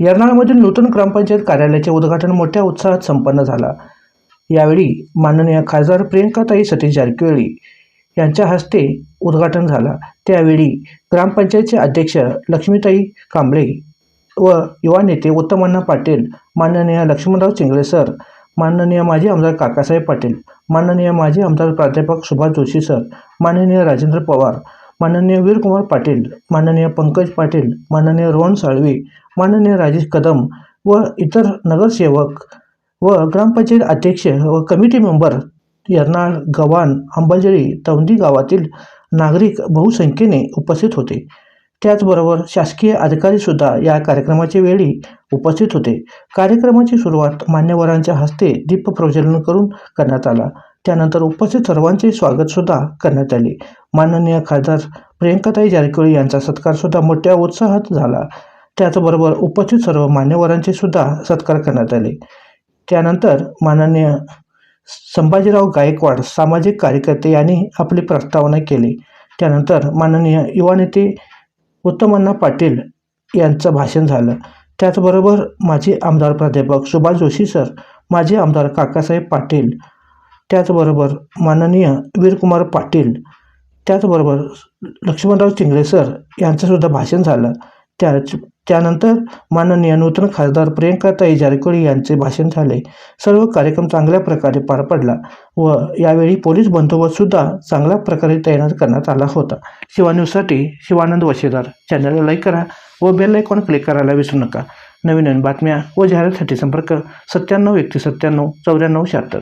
यर्नाळमधील नूतन ग्रामपंचायत कार्यालयाचे उद्घाटन मोठ्या उत्साहात संपन्न झाला. यावेळी माननीय खासदार प्रियंकाताई सतीश जारकिहोळी यांच्या हस्ते उद्घाटन झाला. त्यावेळी ग्रामपंचायतचे अध्यक्ष लक्ष्मीताई कांबळे व युवा नेते उत्तमण्णा पाटील माननीय लक्ष्मणराव चिंगळे सर माननीय माजी आमदार काकासाहेब पाटील माननीय माजी आमदार प्राध्यापक सुभाष जोशी सर माननीय राजेंद्र पवार माननीय वीरकुमार पाटील माननीय पंकज पाटील माननीय रोहन साळवी माननीय राजेश कदम व इतर नगरसेवक व ग्रामपंचायत अध्यक्ष व कमिटी मेंबर यर्नाळ गव्हाण अंबाजळी तौंदी गावातील नागरिक बहुसंख्येने उपस्थित होते. त्याचबरोबर शासकीय अधिकारीसुद्धा या कार्यक्रमाच्या वेळी उपस्थित होते. कार्यक्रमाची सुरुवात मान्यवरांच्या हस्ते दीप प्रज्वलन करून करण्यात आला. त्यानंतर उपस्थित सर्वांचे स्वागतसुद्धा करण्यात आले. माननीय खासदार प्रियंकाताई जारकिहोळी यांचा सत्कारसुद्धा मोठ्या उत्साहात झाला. त्याचबरोबर उपस्थित सर्व मान्यवरांचे सुद्धा सत्कार करण्यात आले. त्यानंतर माननीय संभाजीराव गायकवाड सामाजिक कार्यकर्ते यांनी आपली प्रस्तावना केली. त्यानंतर माननीय युवा नेते उत्तमन्ना पाटील यांचं भाषण झालं. त्याचबरोबर माजी आमदार प्राध्यापक सुभाष जोशी सर माजी आमदार काकासाहेब पाटील त्याचबरोबर माननीय वीरकुमार पाटील त्याचबरोबर लक्ष्मणराव चिंगळे सर यांचंसुद्धा भाषण झालं. त्याच त्यानंतर माननीय नूतन खासदार प्रियंकाताई जारकिहोळी यांचे भाषण झाले. सर्व कार्यक्रम चांगल्या प्रकारे पार पडला व यावेळी पोलीस बंदोबस्तसुद्धा चांगल्या प्रकारे तैनात करण्यात आला होता. शिवान्यूजसाठी शिवानंद वशेदार. चॅनलला लाईक करा व बेल आयकॉन क्लिक करायला विसरू नका. नवीन नवीन बातम्या व जाहिरातीसाठी संपर्क सत्त्याण्णव एकतीस सत्त्याण्णव चौऱ्याण्णव शहात्तर.